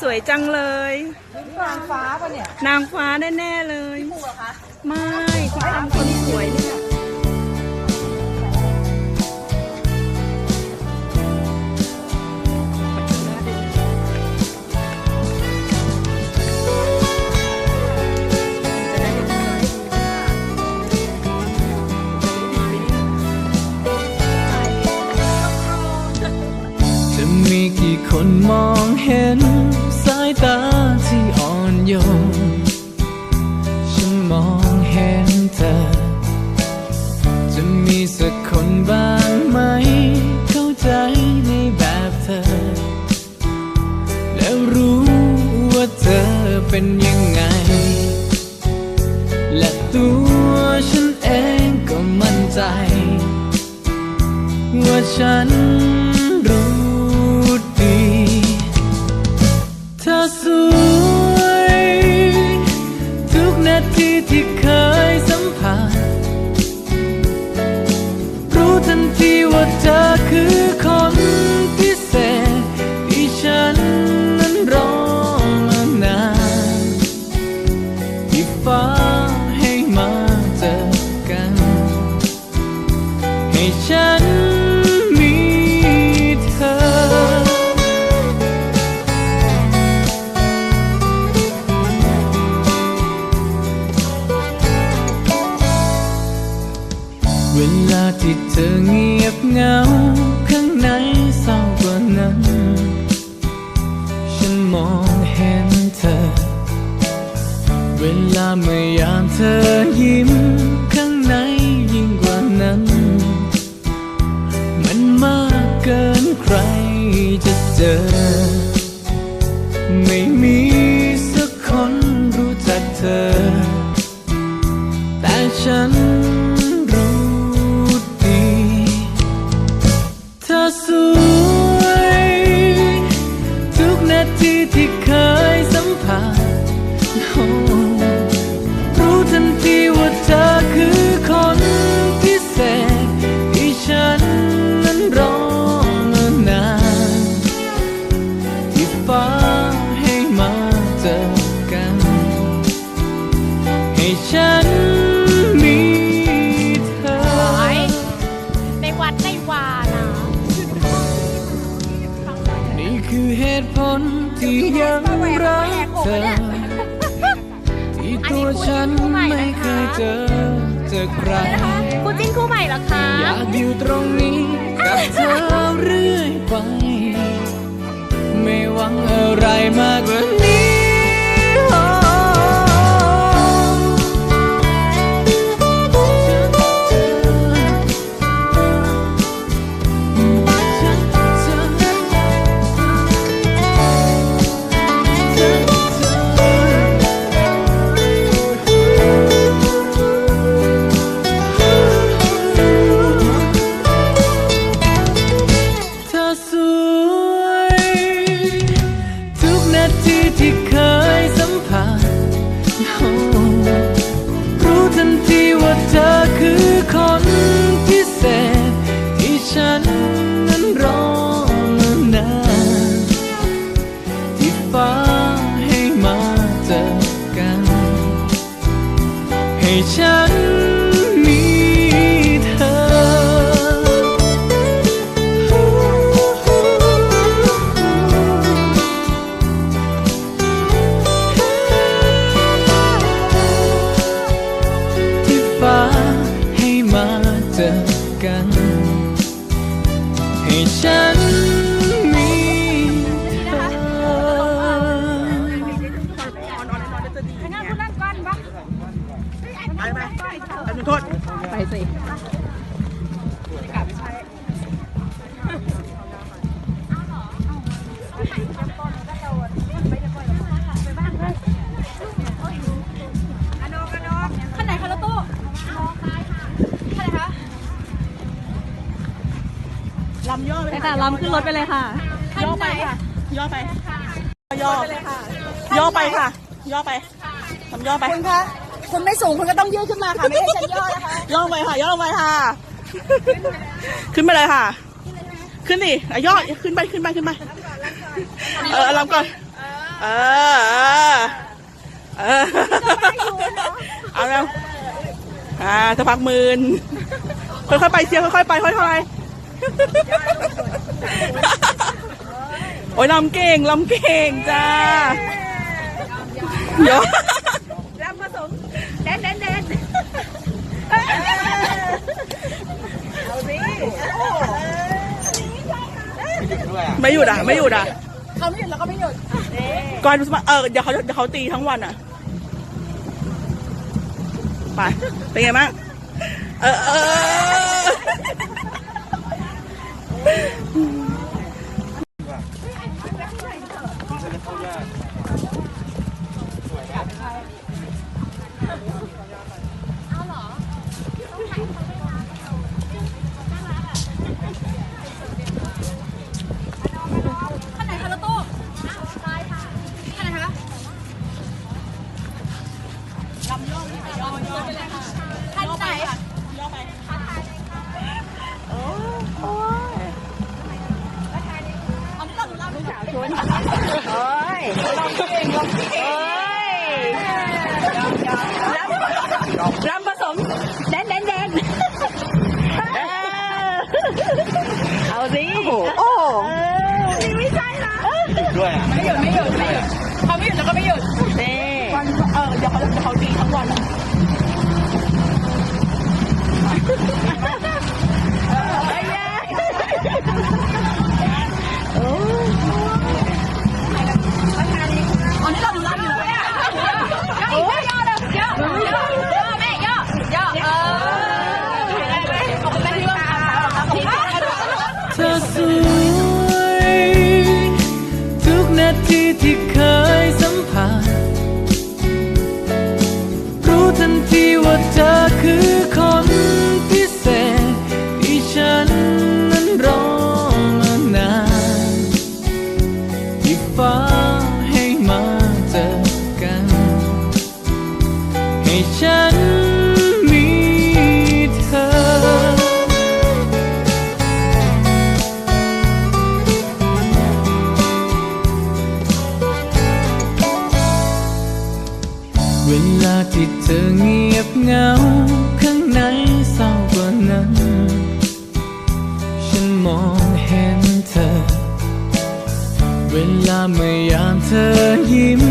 สวยจังเลยนางฟ้าปะเนี่ย นางฟ้าแน่ๆเลยคู่เหรอคะไม่เขาทำคนสวยเนี่ย เที่เธอเงียบเหงา ข้างในเศร้ากว่านั้น ฉันมองเห็นเธอ เวลาเมื่อยามเธอยิ้ม ข้างในยิ่งกว่านั้น มันมากเกินใครจะเจอ รู้ทันทีว่าเธอคือคนพิเศษที่ฉันนั้นรอมานานที่ฟ้าให้มาเจอกัน ให้ฉันมีเธอ ในวัดในวานะนี่คือเหตุผลที่ยังรักเธอ ตัวฉันไม่เคยเจอเจอใครคู่จิ้นคู่ใหม่เหรอคะอยากอยู่ตรงนี้กับเธอเรื่อยไป ไม่หวังอะไรมากกว่านี้ ทันทีว่าเธอคือคน กัน ให้ฉันมีเธอ ไปไปไปจุดโทษ ไปสิ ลำย่อไปไปค่ะล้ำขึ้นรถไปเลยค่ะ ย่อไปค่ะ ย่อไป ย่อไปเลยค่ะย่อไปค่ะ ย่อไปทำย่อไป คุณคะคุณไม่สูงคุณก็ต้องยืดขึ้นมาค่ะ ไม่ให้ฉันย่อนะคะ ย่อไปค่ะ ย่อไปค่ะ ขึ้นไปเลยค่ะ ขึ้นดิอะย่อ ขึ้นไปขึ้นไปขึ้นไป เออลำก่อน เออ เออ เออเอาแล้วอ่าจะพักหมื่นค่อยๆไปเชียร์ค่อยๆไปค่อยๆไป โอ้ยลำเก่งลำเก่งจ้าเดี๋ยวรำผสมแดนแดนแดนเอาสิไม่หยุดอะ ไม่หยุดอะเขาไม่หยุดแล้วก็ไม่หยุดก่อนเออเดี๋ยวเขาเดี๋ยวเขาตีทั้งวันอะไปเป็นไงบ้างเออ Hum. โอ้ยรำผสมแดนแดนแดนเอาสิโอ้โอ้นี่ไม่ใช่นะด้วยอะไม่หยุดไม่หยุดไม่หยุดเขาไม่หยุดแล้วก็ไม่หยุดนี่วันเออเดี๋ยวเขาเดี๋ยวเขาตีทั้งวันอะ ฟ้าให้มาเจอกัน ให้ฉันมีเธอ เวลาที่เธอเงียบเหงา ข้างในเศร้ากว่านั้น ฉันมอง เวลาเมื่อยามเธอยิ้ม